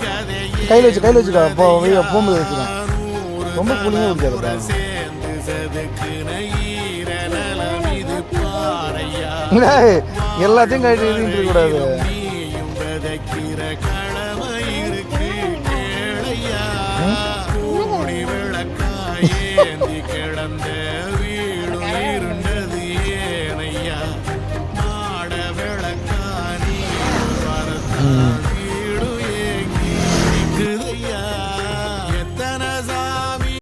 கதையே கையில் வச்சு கையில் வச்சுக்கா அப்போ போகும்போது வச்சுக்கலாம் ரொம்ப கூலிங்காக டேய், எல்லாத்தையும் கழட்டி எழுதிட்டு கூடாது கிடந்த 嗯。